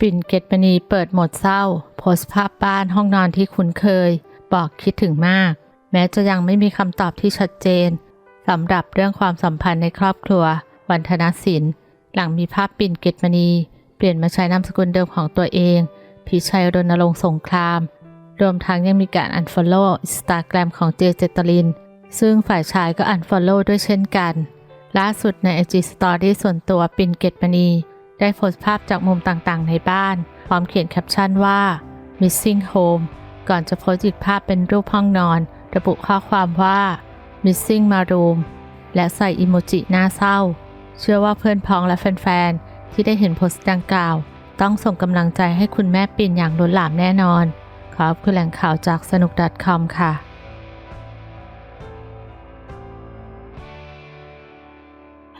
ปิ่นเกตมณีเปิดหมดเศร้า โพสภาพบ้านห้องนอนที่คุ้นเคย บอกคิดถึงมาก แม้จะยังไม่มีคำตอบที่ชัดเจนสำหรับเรื่องความสัมพันธ์ในครอบครัว วันธนศิลป์หลังมีภาพปิ่นเกตมณี เปลี่ยนมาใช้นามสกุลเดิมของตัวเองพิชัยรณรงค์สงคราม รวมทั้งยังมีการ unfollow อินสตาแกรมของเจเจตลิน ซึ่งฝ่ายชายก็ unfollow ด้วยเช่นกัน ล่าสุดใน IG Story ส่วนตัวปิ่นเกตมณี ได้โพสต์ภาพจากมุมต่างๆ ในบ้าน พร้อมเขียนแคปชั่นว่า missing home ก่อนจะโพสต์อีกภาพเป็นรูปห้องนอน ระบุข้อความว่า missing my room และใส่อิโมจิหน้าเศร้า เชื่อว่าเพื่อนพ้องและแฟนๆ ที่ได้เห็นโพสต์ดังกล่าว ต้องส่งกำลังใจให้คุณแม่ปิ่นอย่างล้นหลามแน่นอน ขอบคุณแหล่งข่าวจากสนุก .com ค่ะ